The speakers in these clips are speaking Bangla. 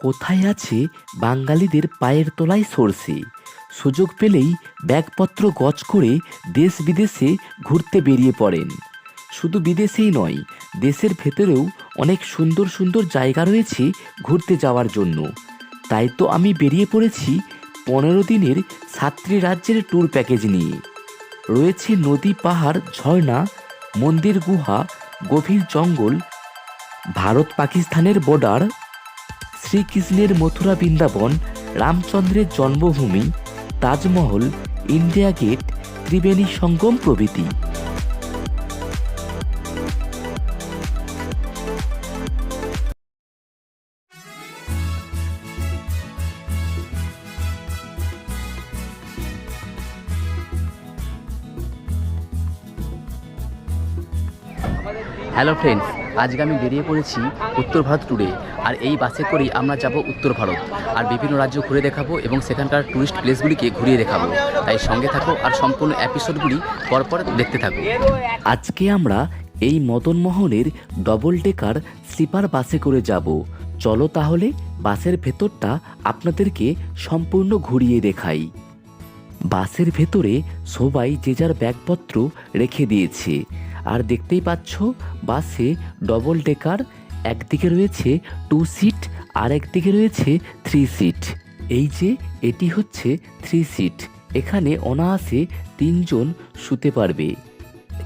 কোথায় আছে বাঙালিদের পায়ের তলায় সরষে? সুযোগ পেলেই ব্যাগপত্র গজ করে দেশ বিদেশে ঘুরতে বেরিয়ে পড়েন। শুধু বিদেশেই নয়, দেশের ভেতরেও অনেক সুন্দর সুন্দর জায়গা রয়েছে ঘুরতে যাওয়ার জন্য। তাই তো আমি বেরিয়ে পড়েছি পনেরো দিনের সাতটি রাজ্যের ট্যুর প্যাকেজ নিয়ে। রয়েছে নদী, পাহাড়, ঝর্ণা, মন্দির, গুহা, গভীর জঙ্গল ভারত পাকিস্তানের বর্ডার শ্রীকৃষ্ণের মথুরা বৃন্দাবন রামচন্দ্রের জন্মভূমি তাজমহল ইন্ডিয়া গেট ত্রিবেণী সঙ্গম প্রভৃতি। হ্যালো ফ্রেন্ডস আজকে আমি বেরিয়ে পড়েছি উত্তর ভারত ট্যুরে আর এই বাসে করেই আমরা যাব উত্তর ভারত। আর বিভিন্ন রাজ্য ঘুরে দেখাবো এবং সেখানকার ট্যুরিস্ট প্লেসগুলিকে ঘুরিয়ে দেখাবো। তাই সঙ্গে থাকো আর সম্পূর্ণ এপিসোডগুলি পরপর দেখতে থাকো। আজকে আমরা এই মদনমোহনের ডবল ডেকার স্লিপার বাসে করে যাব। চলো তাহলে বাসের ভেতরটা আপনাদেরকে সম্পূর্ণ ঘুরিয়ে দেখাই। বাসের ভেতরে সবাই যে যার ব্যাগপত্র রেখে দিয়েছে। আর দেখতেই পাচ্ছ, বাসে ডবল ডেকার একদিকে রয়েছে টু সিট আর একদিকে রয়েছে থ্রি সিট এই যে, এটি হচ্ছে থ্রি সিট এখানে অনায়াসে তিনজন শুতে পারবে।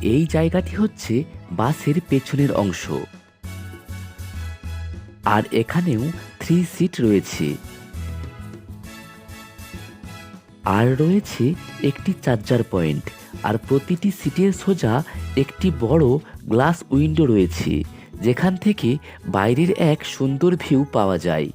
এই জায়গাটি হচ্ছে বাসের পেছনের অংশ। আর এখানেও থ্রি সিট রয়েছে। আর রয়েছে একটি চার্জার পয়েন্ট আর প্রতিটি সিটের সোজা একটি বড় গ্লাস উইন্ডো রয়েছে, যেখান থেকে বাইরের এক সুন্দর ভিউ পাওয়া যায়।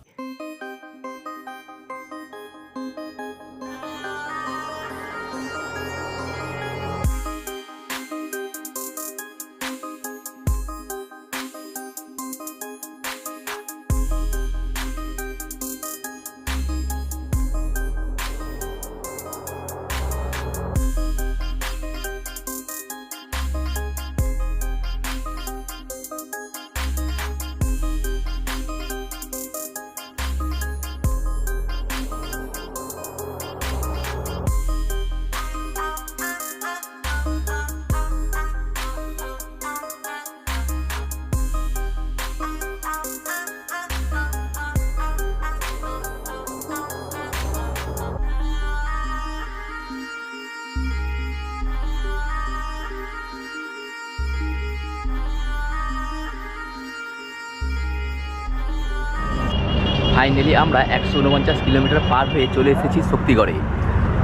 ফাইনালি আমরা একশো উনপঞ্চাশ কিলোমিটার পার হয়ে চলে এসেছি শক্তিগড়ে।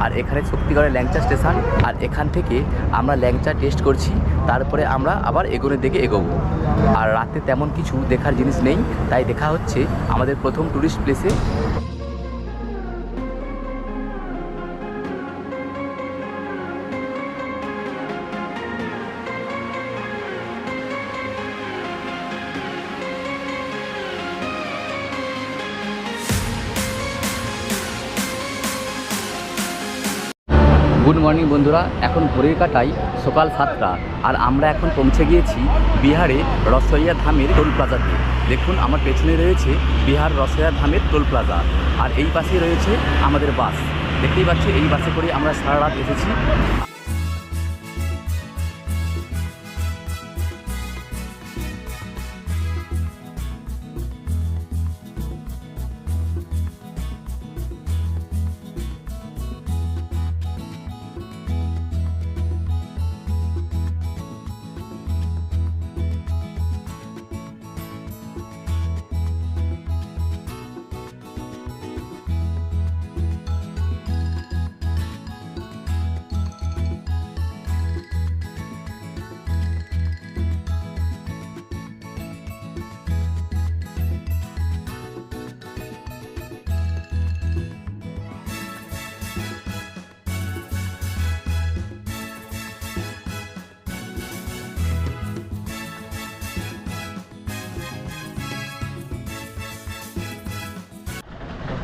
আর এখানে শক্তিগড়ের ল্যাংচা স্টেশন, আর এখান থেকে আমরা ল্যাংচা টেস্ট করছি, তারপরে আমরা আবার এগোনের দিকে এগোবো। আর রাতে তেমন কিছু দেখার জিনিস নেই, তাই দেখা হচ্ছে আমাদের প্রথম ট্যুরিস্ট প্লেসে গুড মর্নিং বন্ধুরা, এখন ভোরের কাটাই সকাল সাতটা, আর আমরা এখন পৌঁছে গিয়েছি বিহারে রসইয়া ধামের টোল প্লাজাতে। দেখুন, আমার পেছনে রয়েছে বিহার রসইয়া ধামের টোল প্লাজা, আর এই পাশে রয়েছে আমাদের বাস। দেখতেই পাচ্ছি, এই বাসে করে আমরা সারা রাত এসেছি।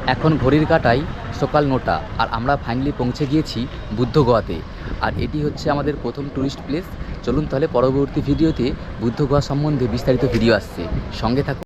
এখন ঘড়ির কাটাই সকাল নটা আর আমরা ফাইনালি পৌঁছে গিয়েছি বুদ্ধ গোয়াতে। আর এটি হচ্ছে আমাদের প্রথম ট্যুরিস্ট প্লেস চলুন তাহলে পরবর্তী ভিডিওতে বুদ্ধ গোয়া সম্বন্ধে বিস্তারিত ভিডিও আসছে। সঙ্গে থাকুন।